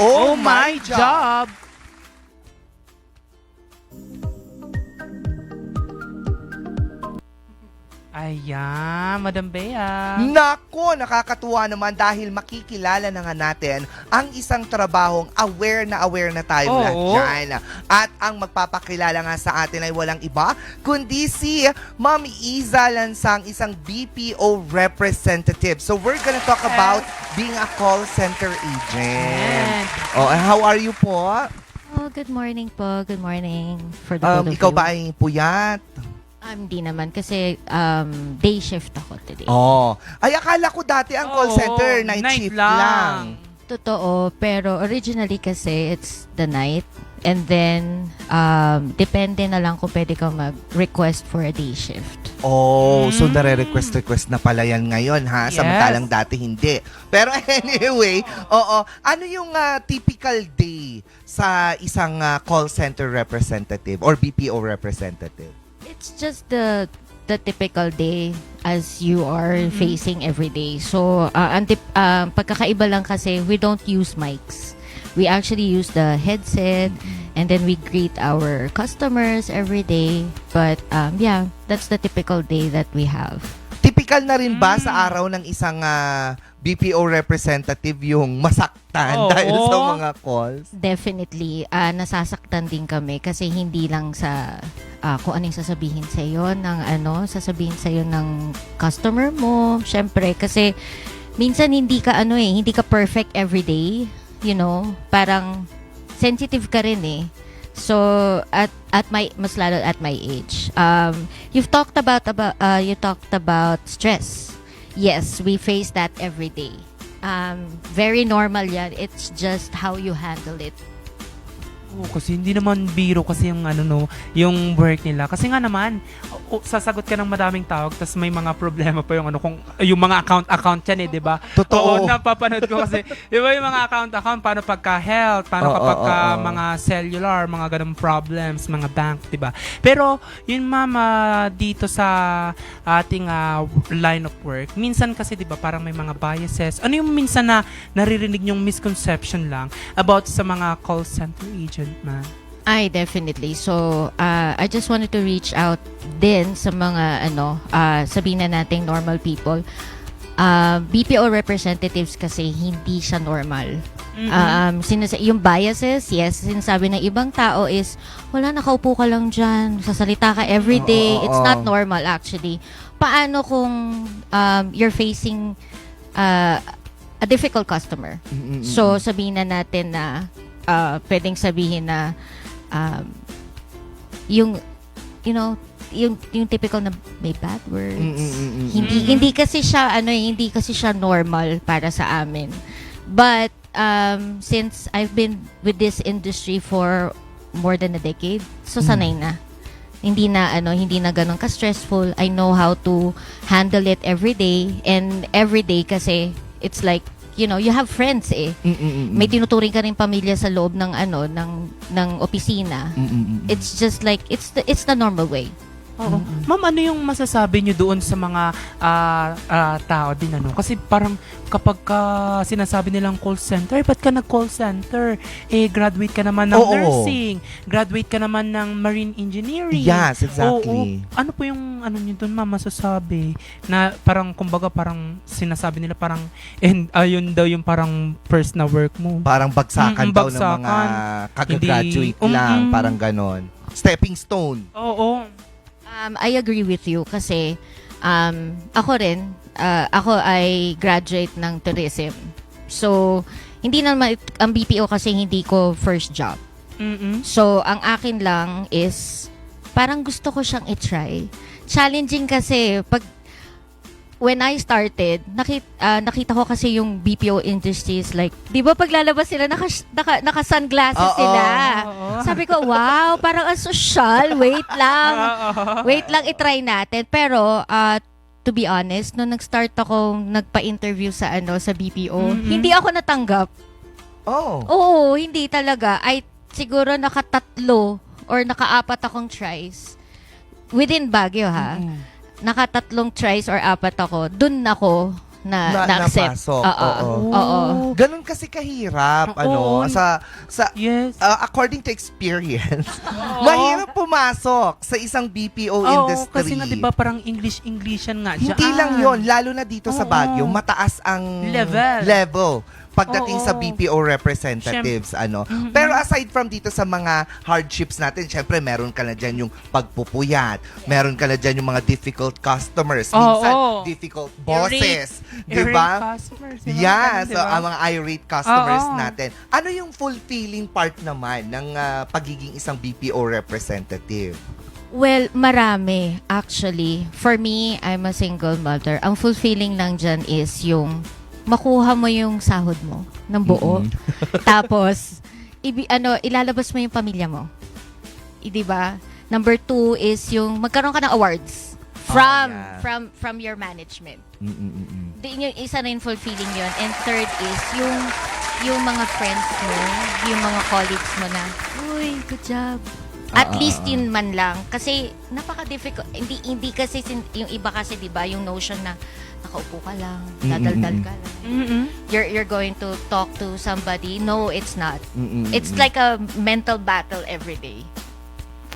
Oh, My Job. Ayan, Madam Bea. Nako, nakakatuwa naman dahil makikilala na nga natin ang isang trabahong aware na aware na tayo Oo. lahat dyan. At ang magpapakilala nga sa atin ay walang iba, kundi si Ma'am Iza Lansang, isang BPO representative. So we're gonna talk about being a call center agent. Ayan. Oh, how are you po? Oh, good morning po. Good morning for the Um, both of ikaw you. ba ay puyat? Um, di naman kasi um, day shift ako today. Oh. Ay, akala ko dati ang call Oo, center, night, shift lang. Totoo, pero originally kasi it's the night. And then, um, depende na lang kung pwede ka mag-request for a day shift. Oh, so Mm. nare-request-request na pala yan ngayon ha, Yes. samantalang dati hindi. Pero anyway, oo, ano yung ah, typical day sa isang ah, call center representative or BPO representative? It's just the the typical day as you are Mhm. facing every day. So, uh, ang tip, uh, pagkakaiba lang kasi, we don't use mics. We actually use the headset and then we greet our customers every day. But, um, yeah, that's the typical day that we have. Typical na rin ba Mm. sa araw ng isang ah, BPO representative yung masaktan Oo. dahil sa mga calls? Definitely, uh, nasasaktan din kami kasi hindi lang sa uh, kung anong sasabihin sa iyo ng ano, sasabihin sa iyo ng customer mo. Syempre kasi minsan hindi ka ano eh, hindi ka perfect every day, you know. Parang sensitive ka rin eh. So at at my mas lalo at my age. Um you've talked about about uh, you talked about stress. Yes, we face that every day. Um very normal 'yan. It's just how you handle it. Oo, kasi hindi naman biro kasi yung ano no, yung work nila. Kasi nga naman, o- sasagot ka ng madaming tawag tapos may mga problema pa yung ano kung yung mga account account yan eh, 'di ba? Totoo. Oo, napapanood ko kasi 'di ba yung mga account account paano pagka health, paano Oo, kapag ka oo, oo. mga cellular, mga ganung problems, mga bank, 'di ba? Pero yun mama dito sa ating ah, line of work, minsan kasi 'di ba parang may mga biases. Ano yung minsan na naririnig yung misconception lang about sa mga call center agent man? I definitely. So, uh, I just wanted to reach out din sa mga ano, uh, sabihin na nating normal people. Uh, BPO representatives kasi hindi siya normal. Um, sinas- yung biases, yes, sinasabi ng ibang tao is, wala, nakaupo ka lang dyan, sasalita ka every day. Oo, oo, It's not normal actually. Paano kung um, you're facing uh, a difficult customer? Mm-mm. So, sabihin na natin na uh, pwedeng sabihin na um, yung, you know, yung, yung typical na may bad words. Mm-mm-mm-mm. Hindi, Mm. hindi kasi siya, ano, eh, hindi kasi siya normal para sa amin. But, um, since I've been with this industry for more than a decade, so Mm. sanay na. Hindi na, ano, hindi na ganun ka-stressful. I know how to handle it every day. And every day kasi, it's like, you know, you have friends eh. Mm-mm-mm. May tinuturing ka rin pamilya sa loob ng ano ng ng opisina. Mm-mm-mm. It's just like it's the it's the normal way. Oo. Ma'am, ano yung masasabi nyo doon sa mga ah, ah, tao din ano? Kasi parang kapag ka sinasabi nilang call center, "Eh, ba't ka nag-call center? Eh, graduate ka naman ng Oo. nursing. Graduate ka naman ng marine engineering. Yes, exactly. Oo. Ano po yung ano nyo doon, ma'am, masasabi? Na parang, kumbaga, parang sinasabi nila parang, and ayun daw yung parang first na work mo. Parang bagsakan Mm-mm, daw ng mga bagsakan. kagagraduate Hindi- lang, Mm-mm. parang ganon. Stepping stone. Oo. Um, I agree with you kasi um, ako rin, uh, ako ay graduate ng tourism. So, hindi naman, ang BPO kasi hindi ko first job. Mm-mm. So, ang akin lang is, parang gusto ko siyang i-try. Challenging kasi, pag, when I started, nakita, nakita ko kasi yung BPO industry is like, di ba paglalabas sila, naka, naka, naka-sunglasses Oo. sila. Oo. Sabi ko, wow, parang ang social. Wait lang. Wait lang, itry natin. Pero, uh, to be honest, nung nag-start ako nagpa-interview sa ano sa BPO, Mhm. hindi ako natanggap. Oh. Oo, hindi talaga. Ay, siguro nakatatlo or nakaapat akong tries. Within Baguio, ha? Mm-mm. Nakatatlong tries or apat ako. Dun ako na, Na- na-accept. napasok, Oo. oo. Oo. Ganun kasi kahirap, Oo. ano, sa, sa, Yes. uh, according to experience, mahirap pumasok sa isang BPO industry. kasi nga 'di ba parang English-Englishan nga Hindi dyan. lang yon lalo na dito sa Oo. Baguio, mataas ang Level. level pagdating Oo. sa BPO representatives ano. Mhm. Pero aside from dito sa mga hardships natin, syempre meron ka na diyan yung pagpupuyat, meron ka na diyan yung mga difficult customers, Oo. minsan difficult bosses, 'di ba? customers? Yeah, Ganun, so ba? ang mga irate customers Oo. natin. Ano yung fulfilling part naman ng ah, pagiging isang BPO representative? Well, marami actually. For me, I'm a single mother. Ang fulfilling lang dyan is yung makuha mo yung sahod mo ng buo. Tapos, ibi, ano, ilalabas mo yung pamilya mo. I, di ba? Number two is yung magkaroon ka ng awards from Oh, yeah. from from your management. Mm-mm-mm. Di, yung isa rin fulfilling yun. And third is yung yung mga friends mo, yung mga colleagues mo na, uy, good job. At Ah, ah, least ah. yun man lang. Kasi napaka-difficult. Hindi, hindi kasi, sin- yung iba kasi, di ba, yung notion na nakaupo ka lang, dadaldal ka lang. Mm-mm. You're, you're going to talk to somebody. No, it's not. Mm-mm-mm. It's like a mental battle every day.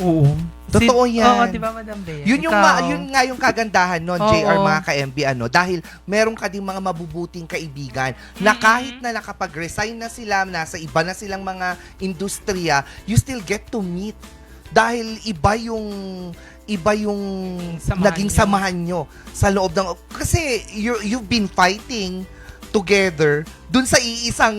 Oo. Totoo yan. Oo, di ba, Madam Bea? Yun yung Ikaw? ma- yun nga yung kagandahan nun, Oo. JR mga ka-MB ano, dahil meron ka ding mga mabubuting kaibigan na kahit na nakapag-resign na sila, nasa iba na silang mga industriya, you still get to meet dahil iba yung iba yung Samahan naging nyo. samahan nyo sa loob ng kasi you you've been fighting together dun sa iisang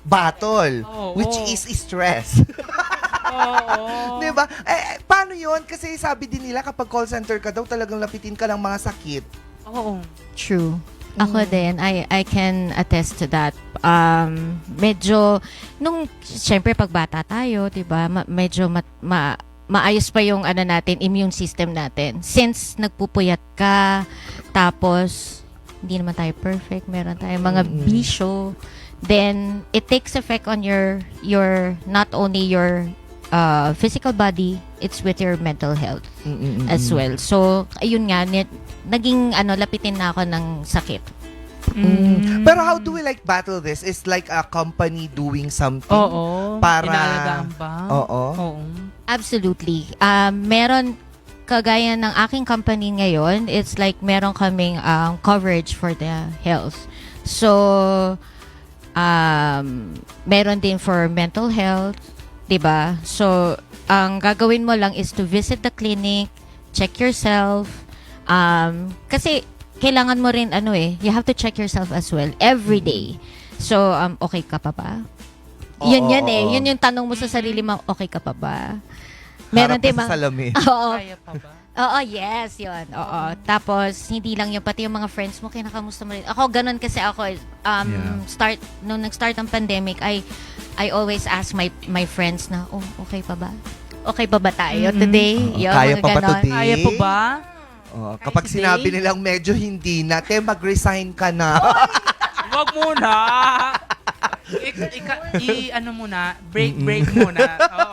battle Oo. which is stress. Oo. Di ba? Eh, eh, paano yon Kasi sabi din nila kapag call center ka daw, talagang lapitin ka ng mga sakit. Oo. True. Ako Mm. din, I, I can attest to that. Um, medyo, nung, syempre, pag bata tayo, di ba, ma- medyo mat, ma, maayos pa yung ano natin, immune system natin. Since nagpupuyat ka, tapos, hindi naman tayo perfect, meron tayong mga Mm-mm. bisyo, then, it takes effect on your, your, not only your uh, physical body, it's with your mental health as well. So, ayun nga, net, naging ano, lapitin na ako ng sakit. Mm. Pero how do we like battle this? Is like a company doing something? Oo. Para- Inaalagaan ba? Oo. Oo. Absolutely. Um, meron, kagaya ng aking company ngayon, it's like meron kaming um, coverage for the health. So, um, meron din for mental health, 'di ba? So, ang gagawin mo lang is to visit the clinic, check yourself, um, kasi kailangan mo rin ano eh, you have to check yourself as well every day. So, um, okay ka pa ba? Oo, yun yan eh. oo. Yun yung tanong mo sa sarili mo, okay ka pa ba? Meron Harap din ka sa mga... salamin. Oo. Kaya pa ba? Oo, yes, yun. Oo. Tapos, hindi lang yung pati yung mga friends mo, kinakamusta mo rin. Ako, ganun kasi ako. Um, Yeah. start, nung nag-start ang pandemic, I, I always ask my my friends na, oh, okay pa ba? Okay pa ba tayo Mhm. today? Oo, Yun, kaya mga pa ba ganon. today? Kaya po ba? Oh, kapag today? sinabi nilang medyo hindi na, te, mag-resign ka na. Wag muna. I, ika- i- ano muna, break, break muna. Oo.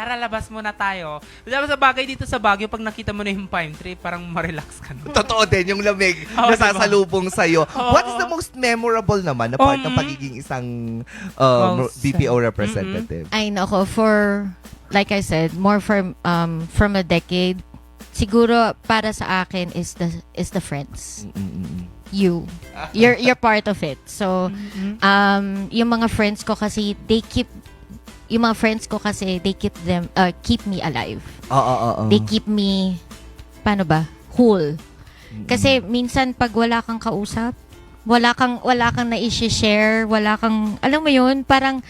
Tara, labas muna tayo. Diba sa bagay dito sa Baguio, pag nakita mo na yung pine tree, parang marelax ka na. Totoo din, yung lamig Oo, na sasalubong sa'yo. Oo. What is the most memorable naman na part ng Um, pagiging isang um, Well BPO representative? Ay, nako, for, like I said, more from, um, from a decade, siguro para sa akin is the is the friends. Mm-mm-mm. You. You're you're part of it. So, um, yung mga friends ko kasi, they keep, yung mga friends ko kasi, they keep them, uh, keep me alive. Oo, oo, oo. They keep me, paano ba, whole. Kasi minsan pag wala kang kausap, wala kang, wala kang na-share, wala kang, alam mo yun, parang,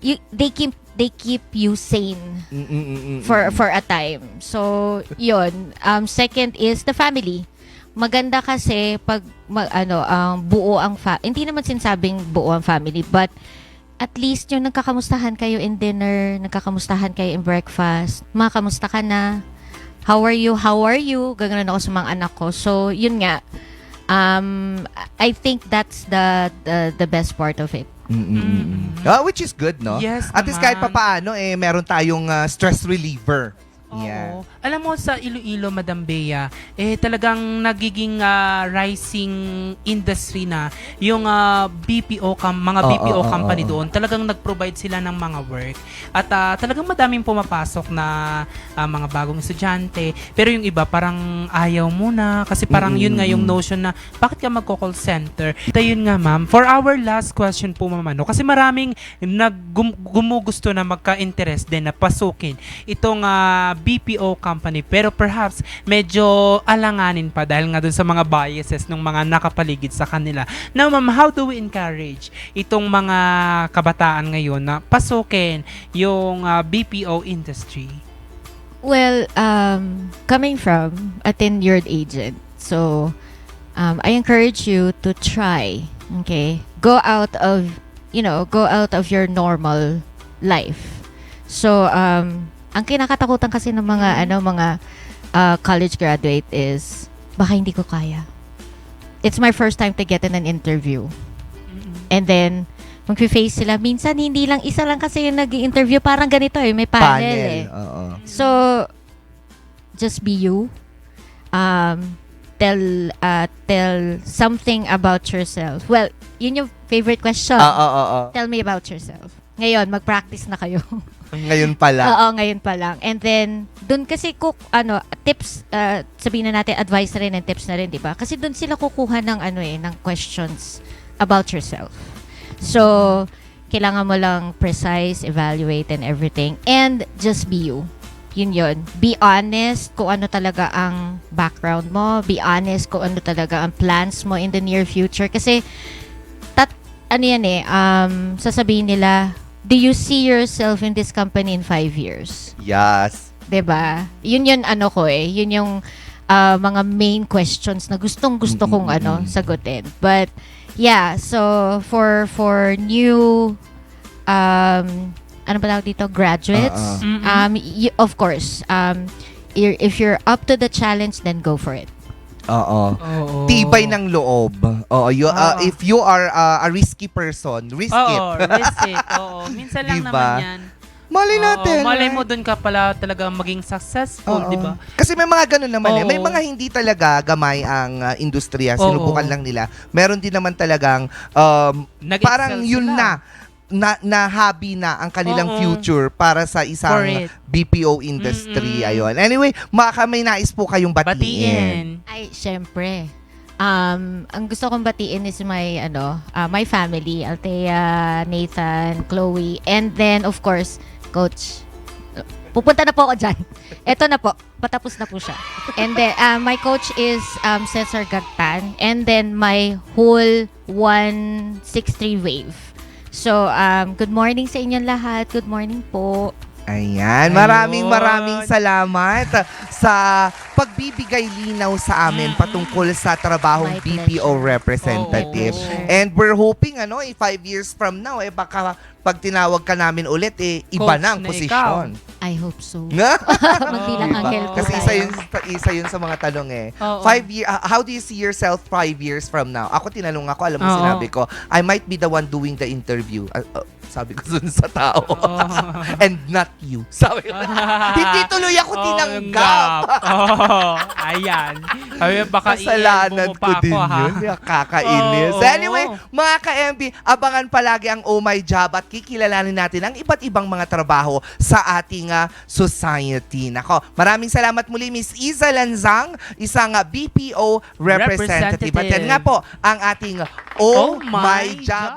you, they keep, they keep you sane Mm-mm-mm-mm. for for a time. So, 'yun. Um second is the family. Maganda kasi pag ma- ano ang buo ang fa- hindi naman sinasabing buo ang family, but at least yung nagkakamustahan kayo in dinner, nagkakamustahan kayo in breakfast, mga kamusta ka na? How are you? How are you? Gaganon ako sa mga anak ko. So, yun nga. Um, I think that's the, the the best part of it. Mm-mm-mm. Ah, which is good, no? Yes At least kahit naman. papaano, eh, meron tayong ah, stress reliever. Yan. Oo. Alam mo sa Iloilo, Madam Bea, eh talagang nagiging ah, rising industry na yung ah, BPO kam- mga Oo, BPO oo, company oo. doon. Talagang nag-provide sila ng mga work. At ah, talagang madaming pumapasok na ah, mga bagong estudyante. Pero yung iba parang ayaw muna kasi parang yun nga yung notion na bakit ka magko-call center? Ito yun nga ma'am. For our last question po ma'am ano, kasi maraming nag gum- gumugusto na magka-interest din na pasukin itong ah, BPO company pero perhaps medyo alanganin pa dahil nga dun sa mga biases ng mga nakapaligid sa kanila. Now ma'am, how do we encourage itong mga kabataan ngayon na pasukin yung ah, BPO industry? Well, um, coming from a tenured agent, so um, I encourage you to try. Okay, go out of you know, go out of your normal life. So, um, ang kinakatakutan kasi ng mga ano mga uh, college graduate is baka hindi ko kaya. It's my first time to get in an interview. And then, mag-face sila. Minsan, hindi lang, isa lang kasi yung nag interview Parang ganito eh, may panel, eh. Oo. So, just be you. Um, tell, uh, tell something about yourself. Well, yun yung favorite question. Oo, oo, oo. Tell me about yourself. Ngayon, mag-practice na kayo. Ngayon pala. Oo, ngayon pa lang. And then, dun kasi kuk, ano, tips, uh, sabihin na natin, advice rin and tips na rin, di ba? Kasi dun sila kukuha ng, ano eh, ng questions about yourself. So, kailangan mo lang precise, evaluate, and everything. And just be you. Yun yun. Be honest kung ano talaga ang background mo. Be honest kung ano talaga ang plans mo in the near future. Kasi, tat, ano yan eh, um, sasabihin nila, do you see yourself in this company in five years? Yes. 'Di ba? Yun yun ano ko eh. Yun yung ah, mga main questions na gustong gusto kong mm, ano sagutin. But yeah, so for for new um ano ba tawag dito graduates. Mm-mm. um y- of course, um if you're up to the challenge then go for it. Oo. Oo. Tibay ng loob. Oo, you, uh, Oo. if you are uh, a risky person, risk Oo, it. risk it. Oo, minsan lang Diba? naman yan. Mali natin. Oo, malay right? mo dun ka pala talaga maging successful, Oo. di ba? Kasi may mga ganun naman eh. May Oo. mga hindi talaga gamay ang uh, industriya. Oo. Sinubukan lang nila. Meron din naman talagang um, Nag-excel parang yun sila. na. Na, na hobby na ang kanilang Oo. future para sa For isang it. BPO industry. Mm-mm. Ayun. Anyway, maka may nais po kayong batiin. Batiin. Ay, syempre. Um, ang gusto kong batiin is my ano, uh, my family, Althea, Nathan, Chloe, and then of course, coach. Pupunta na po ako dyan. Ito na po. Patapos na po siya. And then, uh, my coach is um, Cesar Gagtan. And then, my whole 163 wave. So, um, good morning sa inyong lahat. Good morning po. Ayan, maraming maraming salamat sa pagbibigay linaw sa amin Mm-mm. patungkol sa trabahong My BPO pleasure. representative. Oo. And we're hoping ano, eh, five years from now, eh baka pag tinawag ka namin ulit, eh, iba Coach na ang na posisyon. I hope so. Nga? Magbilang Diba? anghel po Kasi isa yun, isa yun sa mga tanong eh. Oo. Five year, uh, how do you see yourself five years from now? Ako tinanong ako, alam mo Oo. sinabi ko, I might be the one doing the interview. Uh, uh, sabi ko dun sa tao. Oo. And not you. Sabi ko, hindi tuloy ako Oh, tinanggap. Oh, ayan. Sabi, baka Kasalanan ko din ako, ha? yun. Kakainis. So anyway, mga ka-MB, abangan palagi ang Oh My Job at kikilalanin natin ang iba't ibang mga trabaho sa ating ah, society. Nako, maraming salamat muli Miss Isa Lanzang, isang ah, BPO representative. At yan Representative. nga po ang ating Oh, Oh My My Job. Job.